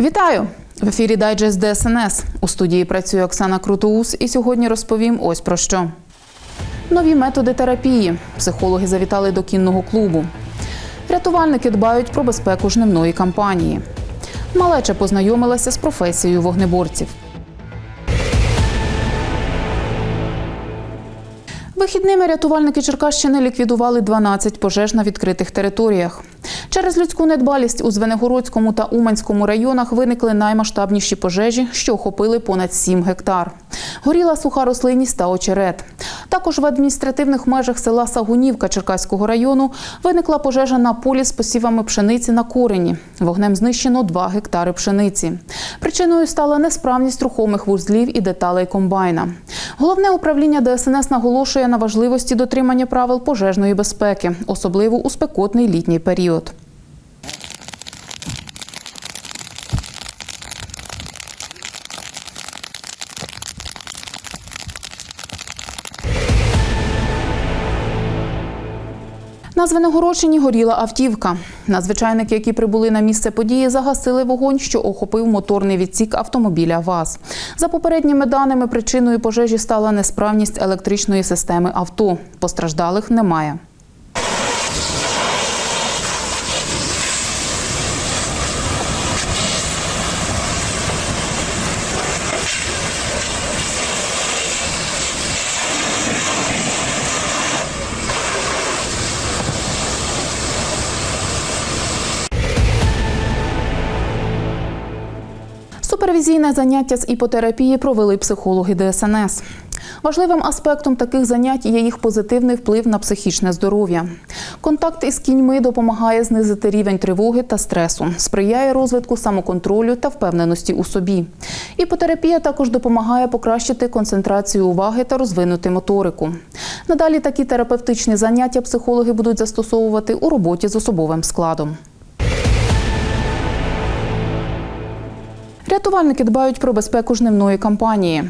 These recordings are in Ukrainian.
Вітаю! В ефірі Дайджест ДСНС. У студії працює Оксана Крутоус і сьогодні розповім ось про що. Нові методи терапії. Психологи завітали до кінного клубу. Рятувальники дбають про безпеку жнивної кампанії. Малеча познайомилася з професією вогнеборців. Вихідними рятувальники Черкащини ліквідували 12 пожеж на відкритих територіях. Через людську недбалість у Звенигородському та Уманському районах виникли наймасштабніші пожежі, що охопили понад 7 гектар. Горіла суха рослинність та очерет. Також в адміністративних межах села Сагунівка Черкаського району виникла пожежа на полі з посівами пшениці на корені. Вогнем знищено 2 гектари пшениці. Причиною стала несправність рухомих вузлів і деталей комбайна. Головне управління ДСНС наголошує на важливості дотримання правил пожежної безпеки, особливо у спекотний літній період. На Звенигородщині горіла автівка. Надзвичайники, які прибули на місце події, загасили вогонь, що охопив моторний відсік автомобіля ВАЗ. За попередніми даними, причиною пожежі стала несправність електричної системи авто. Постраждалих немає. Супервізійне заняття з іпотерапії провели психологи ДСНС. Важливим аспектом таких занять є їх позитивний вплив на психічне здоров'я. Контакт із кіньми допомагає знизити рівень тривоги та стресу, сприяє розвитку самоконтролю та впевненості у собі. Іпотерапія також допомагає покращити концентрацію уваги та розвинути моторику. Надалі такі терапевтичні заняття психологи будуть застосовувати у роботі з особовим складом. Рятувальники дбають про безпеку жнивної кампанії.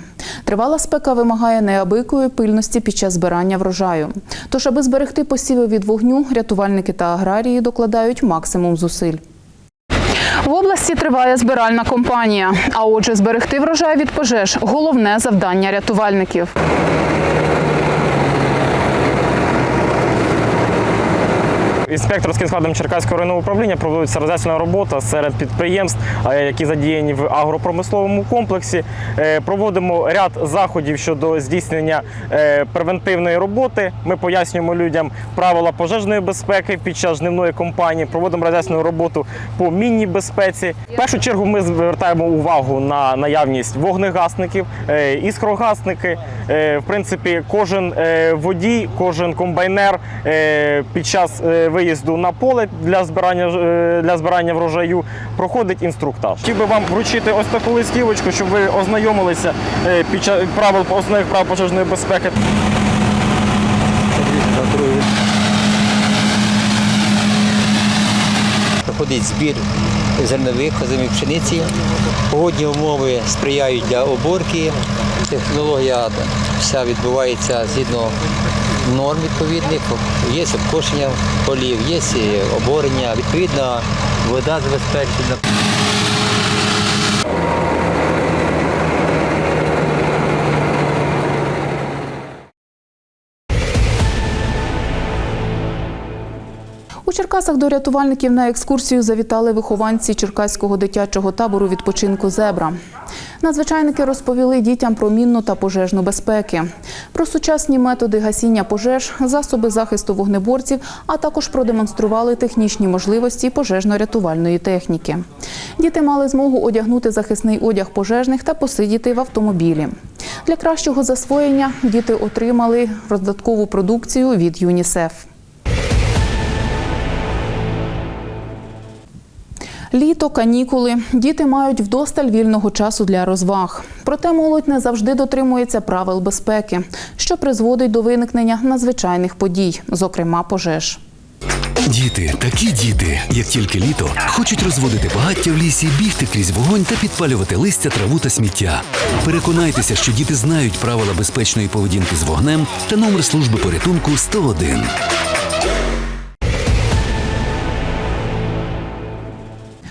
Тривала спека вимагає неабикої пильності під час збирання врожаю. Тож, аби зберегти посіви від вогню, рятувальники та аграрії докладають максимум зусиль. В області триває збиральна кампанія. А отже, зберегти врожай від пожеж головне завдання рятувальників. Інспекторським складом Черкаського районного управління проводиться роз'яснена робота серед підприємств, е, які задіяні в агропромисловому комплексі. Е, Проводимо ряд заходів щодо здійснення е, превентивної роботи. Ми пояснюємо людям правила пожежної безпеки під час жнивної кампанії. Проводимо роз'яснену роботу по мінній безпеці. В першу чергу ми звертаємо увагу на наявність вогнегасників, іскрогасники. В принципі, кожен водій, кожен комбайнер під час е, виїзду на поле для збирання е, для збирання врожаю проходить інструктаж. Хотів би вам вручити ось таку листівочку, щоб ви ознайомилися е, під час правил основних прав пожежної безпеки. Проходить збір зернових, озимої пшениці. Погодні умови сприяють для оборки. Технологія вся відбувається згідно норм відповідних. Є обкошення полів, є оборення, відповідно, вода забезпечена. У Черкасах до рятувальників на екскурсію завітали вихованці Черкаського дитячого табору відпочинку Зебра. Надзвичайники розповіли дітям про мінну та пожежну безпеки, про сучасні методи гасіння пожеж, засоби захисту вогнеборців, а також продемонстрували технічні можливості пожежно-рятувальної техніки. Діти мали змогу одягнути захисний одяг пожежних та посидіти в автомобілі. Для кращого засвоєння діти отримали роздаткову продукцію від ЮНІСЕФ. Літо, канікули. Діти мають вдосталь вільного часу для розваг. Проте молодь не завжди дотримується правил безпеки, що призводить до виникнення надзвичайних подій, зокрема пожеж. Діти, такі діти, як тільки літо, хочуть розводити багаття в лісі, бігти крізь вогонь та підпалювати листя, траву та сміття. Переконайтеся, що діти знають правила безпечної поведінки з вогнем та номер служби порятунку 101.